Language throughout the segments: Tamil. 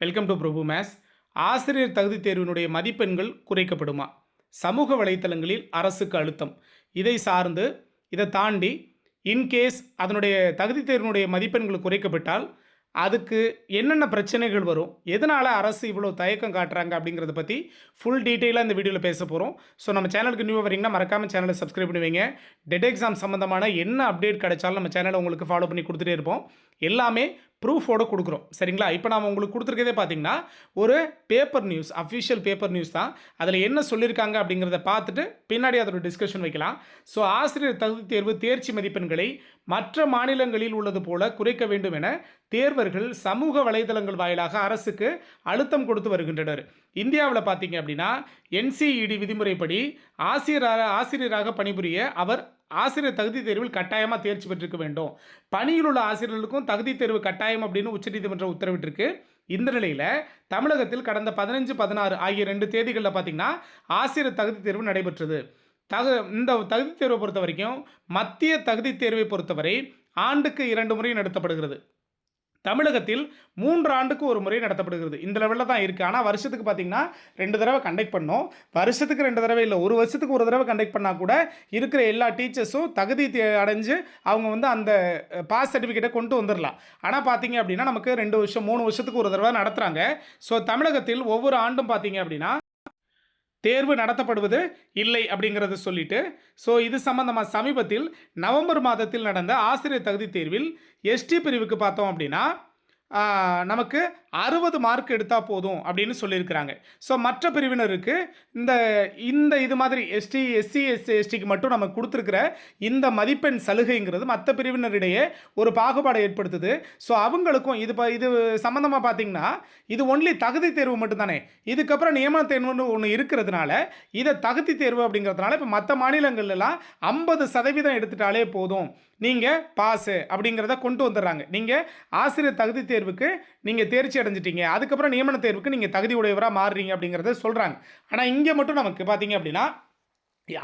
வெல்கம் டு பிரபு மேஸ் ஆசிரியர் தகுதி தேர்வினுடைய மதிப்பெண்கள் குறைக்கப்படுமா? சமூக வலைத்தளங்களில் அரசுக்கு அழுத்தம். இதை சார்ந்து இதை தாண்டி இன்கேஸ் அதனுடைய தகுதி தேர்வினுடைய மதிப்பெண்கள் குறைக்கப்பட்டால் அதுக்கு என்னென்ன பிரச்சனைகள் வரும்? எதனால் அரசு இவ்வளோ தயக்கம் காட்டுறாங்க அப்படிங்கிறத பற்றி ஃபுல் டீட்டெயிலாக இந்த வீடியோவில் பேச போகிறோம் ஸோ நம்ம சேனலுக்கு நியூ வரீங்கன்னா மறக்காமல் சேனலை சப்ஸ்கிரைப் பண்ணுவீங்க டெட் எக்ஸாம் சம்மந்தமான என்ன அப்டேட் கிடைச்சாலும் நம்ம சேனலை உங்களுக்கு ஃபாலோ பண்ணி கொடுத்துட்டே இருப்போம். எல்லாமே ப்ரூஃபோடு கொடுக்குறோம். சரிங்களா? இப்போ நான் உங்களுக்கு கொடுத்துருக்கதே பார்த்தீங்கன்னா ஒரு paper news official paper news தான். அதில் என்ன சொல்லியிருக்காங்க அப்படிங்கிறத பார்த்துட்டு பின்னாடி அதோட டிஸ்கஷன் வைக்கலாம். ஸோ ஆசிரியர் தகுதி தேர்வு தேர்ச்சி மதிப்பெண்களை மற்ற மாநிலங்களில் உள்ளது போல குறைக்க வேண்டும் என தேர்வர்கள் சமூக வலைதளங்கள் வாயிலாக அரசுக்கு அழுத்தம் கொடுத்து வருகின்றனர். இந்தியாவில் பார்த்தீங்க அப்படின்னா என்சிஇடி விதிமுறைப்படி ஆசிரியராக ஆசிரியராக பணிபுரிய அவர் ஆசிரியர் தகுதி தேர்வில் கட்டாயமாக தேர்ச்சி பெற்றிருக்க வேண்டும். பணியில் உள்ள ஆசிரியர்களுக்கும் தகுதி தேர்வு கட்டாயம் அப்படின்னு உச்சநீதிமன்றம் உத்தரவிட்டிருக்கு. இந்த நிலையில் தமிழகத்தில் கடந்த பதினஞ்சு பதினாறு ஆகிய ரெண்டு தேதிகளில் பார்த்தீங்கன்னா ஆசிரியர் தகுதி தேர்வு நடைபெற்றது. தகு இந்த தகுதி தேர்வை பொறுத்த வரைக்கும் மத்திய தகுதி தேர்வை பொறுத்தவரை ஆண்டுக்கு இரண்டு முறை நடத்தப்படுகிறது. தமிழகத்தில் மூன்று ஆண்டுக்கு ஒரு முறை நடத்தப்படுகிறது. இந்த லெவலில் தான் இருக்குது ஆனால் வருஷத்துக்கு பார்த்திங்கன்னா ரெண்டு தடவை கண்டக்ட் பண்ணோம். வருஷத்துக்கு ரெண்டு தடவை இல்லை ஒரு வருஷத்துக்கு ஒரு தடவை கண்டக்ட் பண்ணால் கூட இருக்கிற எல்லா டீச்சர்ஸும் தகுதி தே- அடைஞ்சு அவங்க வந்து அந்த பாஸ் சர்டிஃபிகேட்டை கொண்டு வந்துடலாம் ஆனால் பார்த்திங்க அப்படின்னா நமக்கு ரெண்டு வருஷம் மூணு வருஷத்துக்கு ஒரு தடவை நடத்துகிறாங்க ஸோ தமிழகத்தில் ஒவ்வொரு ஆண்டும் பார்த்திங்க அப்படின்னா தேர்வு நடத்தப்படுவது இல்லை அப்படிங்கிறத சொல்லிட்டு ஸோ இது சம்பந்தமாக சமீபத்தில் நவம்பர் மாதத்தில் நடந்த ஆசிரியர் தகுதி தேர்வில் எஸ்டி பிரிவுக்கு பார்த்தோம் அப்படின்னா நமக்கு அறுபது மார்க் எடுத்தால் போதும் அப்படின்னு சொல்லியிருக்கிறாங்க. ஸோ மற்ற பிரிவினருக்கு இந்த இந்த இது மாதிரி எஸ்டி எஸ்சி எஸ்சி எஸ்டிக்கு மட்டும் நம்ம கொடுத்துருக்கிற இந்த மதிப்பெண் சலுகைங்கிறது மற்ற பிரிவினரிடையே ஒரு பாகுபாடை ஏற்படுத்துது. ஸோ அவங்களுக்கும் இது ப இது சம்மந்தமாக பார்த்தீங்கன்னா இது ஒன்லி தகுதி தேர்வு மட்டும்தானே. இதுக்கப்புறம் நியமன தேர்வுன்னு ஒன்று இருக்கிறதுனால இதை தகுதி தேர்வு அப்படிங்கிறதுனால இப்போ மற்ற மாநிலங்கள்லாம் ஐம்பது சதவீதம் எடுத்துட்டாலே போதும். நீங்கள் பாஸு அப்படிங்கிறத கொண்டு வந்துடுறாங்க. நீங்கள் ஆசிரியர் தகுதி தேர்வுக்கு நீங்கள் தேர்ச்சி அடைஞ்சிட்டீங்க. அதுக்கப்புறம் நியமன தேர்வுக்கு நீங்கள் தகுதி உடையவராக மாறுறீங்க அப்படிங்கிறத சொல்கிறாங்க ஆனால் இங்கே மட்டும் நமக்கு பார்த்தீங்க அப்படின்னா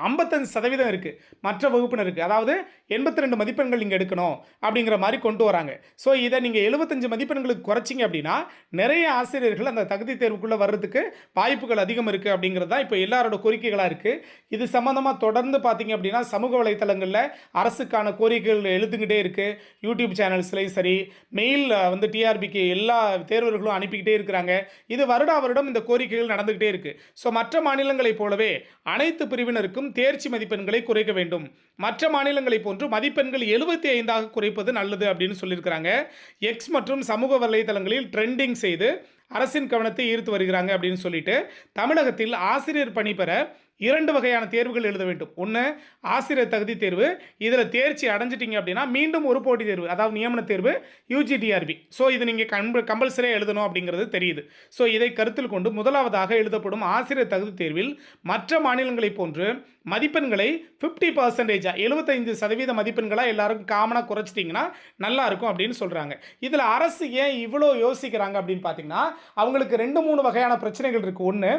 ஐம்பத்தஞ்சு சதவீதம் இருக்குது மற்ற வகுப்பினருக்கு அதாவது எண்பத்தி ரெண்டு மதிப்பெண்கள் நீங்கள் எடுக்கணும் அப்படிங்கிற மாதிரி கொண்டு வராங்க. ஸோ இதை நீங்கள் எழுபத்தஞ்சு மதிப்பெண்களுக்கு குறைச்சிங்க அப்படின்னா நிறைய ஆசிரியர்கள் அந்த தகுதி தேர்வுக்குள்ளே வர்றதுக்கு வாய்ப்புகள் அதிகம் இருக்குது அப்படிங்கிறது தான் இப்போ எல்லாரோட கோரிக்கைகளாக இருக்குது இது சம்மந்தமாக தொடர்ந்து பார்த்தீங்க அப்படின்னா சமூக வலைத்தளங்களில் அரசுக்கான கோரிக்கைகள் எழுதுகிட்டே இருக்குது யூடியூப் சேனல்ஸ்லேயும் சரி மெயில் வந்து டிஆர்பிக்கு எல்லா தேர்வர்களும் அனுப்பிக்கிட்டே இருக்கிறாங்க. இது வருடா வருடம் இந்த கோரிக்கைகள் நடந்துக்கிட்டே இருக்குது ஸோ மற்ற மாநிலங்களைப் போலவே அனைத்து மாணவர்களுக்கும் தேர்ச்சி மதிப்பெண்களை குறைக்க வேண்டும். மற்ற மாநிலங்களைப் போன்று மதிப்பெண்கள் எழுபத்தி ஐந்தாக குறைப்பது நல்லது அப்படின்னு சொல்லியிருக்கிறாங்க. எக்ஸ் மற்றும் சமூக வலைதளங்களில் ட்ரெண்டிங் செய்து அரசின் கவனத்தை ஈர்த்து வருகிறாங்க அப்படின்னு சொல்லிட்டு தமிழகத்தில் ஆசிரியர் பணி பெற இரண்டு வகையான தேர்வுகள் எழுத வேண்டும். ஒன்று ஆசிரியர் தகுதி தேர்வு. இதில் தேர்ச்சி அடைஞ்சிட்டிங்க அப்படின்னா மீண்டும் ஒரு போட்டித் தேர்வு அதாவது நியமன தேர்வு யூஜிடிஆர்பி ஸோ இது நீங்கள் கம்ப கம்பல்சரியாக எழுதணும் அப்படிங்கிறது தெரியுது. ஸோ இதை கருத்தில் கொண்டு முதலாவதாக எழுதப்படும் ஆசிரியர் தகுதி தேர்வில் மற்ற மாநிலங்களைப் போன்று மதிப்பெண்களை ஃபிஃப்டி பர்சன்டேஜாக எழுபத்தைந்து சதவீத மதிப்பெண்களாக எல்லாருக்கும் காமனாக குறைச்சிட்டிங்கன்னா நல்லாயிருக்கும் அப்படின்னு சொல்கிறாங்க இதில் அரசு ஏன் இவ்வளோ யோசிக்கிறாங்க அப்படின்னு பார்த்தீங்கன்னா அவங்களுக்கு ரெண்டு மூணு வகையான பிரச்சனைகள் இருக்குது ஒன்று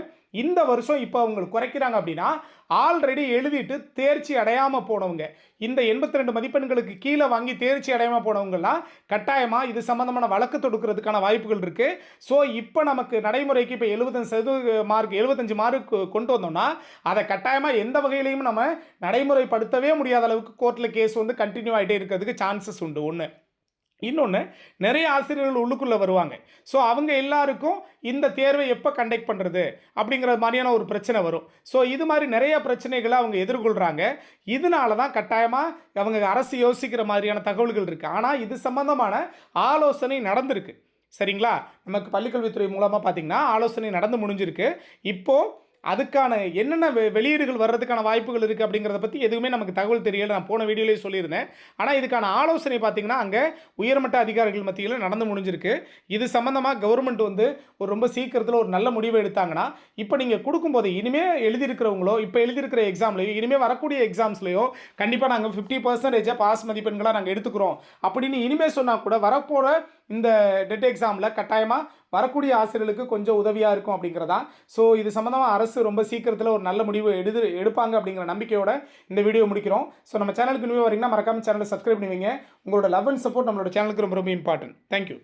இந்த வருஷம் இப்போ அவங்களுக்கு குறைக்கிறாங்க அப்படின்னா ஆல்ரெடி எழுதிட்டு தேர்ச்சி அடையாமல் போனவங்க. இந்த எண்பத்தி ரெண்டு மதிப்பெண்களுக்கு கீழே வாங்கி தேர்ச்சி அடையாமல் போனவங்கலாம் கட்டாயமாக இது சம்மந்தமான வழக்கு தொடுக்கிறதுக்கான வாய்ப்புகள் இருக்குது ஸோ இப்போ நமக்கு நடைமுறைக்கு இப்போ எழுபத்தஞ்சு சதவீத மார்க் எழுபத்தஞ்சு மார்க் கொண்டு வந்தோம்னா அதை கட்டாயமாக எந்த வகையிலையும் நம்ம நடைமுறைப்படுத்தவே முடியாத அளவுக்கு கோர்ட்டில் கேஸ் வந்து கண்டினியூ ஆகிட்டே இருக்கிறதுக்கு சான்சஸ் உண்டு. ஒன்று இன்னொன்று நிறைய ஆசிரியர்கள் உள்ளுக்குள்ளே வருவாங்க. ஸோ அவங்க எல்லாருக்கும் இந்த தேர்வை எப்போ கண்டக்ட் பண்ணுறது அப்படிங்கிற மாதிரியான ஒரு பிரச்சனை வரும். ஸோ இது மாதிரி நிறைய பிரச்சனைகளை அவங்க எதிர்கொள்கிறாங்க இதனால தான் கட்டாயமாக அவங்க அரசு யோசிக்கிற மாதிரியான தகவல்கள் இருக்குது ஆனால் இது சம்பந்தமான ஆலோசனை நடந்திருக்கு. சரிங்களா? நமக்கு பள்ளிக்கல்வித்துறை மூலமாக பார்த்தீங்கன்னா ஆலோசனை நடந்து முடிஞ்சிருக்கு. இப்போது அதுக்கான என்னென்ன வெ- வெளியீடுகள் வர்றதுக்கான வாய்ப்புகள் இருக்குது அப்படிங்கிறத பற்றி எதுவுமே நமக்கு தகவல் தெரியல. நான் போன வீடியோலேயே சொல்லியிருந்தேன். ஆனால் இதுக்கான ஆலோசனை பார்த்தீங்கன்னா அங்கே உயர்மட்ட அதிகாரிகள் மத்தியில் நடந்து முடிஞ்சிருக்கு. இது சம்மந்தமாக கவர்மெண்ட் வந்து ஒரு ரொம்ப சீக்கிரத்தில் ஒரு நல்ல முடிவை எடுத்தாங்கன்னா இப்போ நீங்கள் கொடுக்கும்போது இனிமேல் எழுதியிருக்கிறவங்களோ இப்போ எழுதியிருக்கிற எக்ஸாம்லையோ இனிமேல் வரக்கூடிய எக்ஸாம்ஸ்லையோ கண்டிப்பாக நாங்கள் ஃபிஃப்டி பர்சன்டேஜாக பாஸ் மதிப்பெண்களாக நாங்கள் எடுத்துக்கிறோம். அப்படின்னு இனிமேல் சொன்னால் கூட வரப்போகிற இந்த டெட் எக்ஸாமில் கட்டாயமாக வரக்கூடிய ஆசிரியர்களுக்கு கொஞ்சம் உதவியாக இருக்கும் அப்படிங்கிறதா ஸோ இது சம்மந்தமாக அரசு ரொம்ப சீக்கிரத்தில் ஒரு நல்ல முடிவு எடுத்து எடுப்பாங்க அப்படிங்கிற நம்பிக்கையோட இந்த வீடியோ முடிக்கிறோம். ஸோ நம்ம சேனலுக்கு நியூ வரீங்கன்னா மறக்காமல் சேனலை சப்ஸ்கிரைப் பண்ணுவீங்க உங்களோட லவ் அண்ட் சப்போர்ட் நம்மளோட சேனலுக்கு ரொம்ப ரொம்ப இம்பார்ட்டன்ட் தேங்க்யூ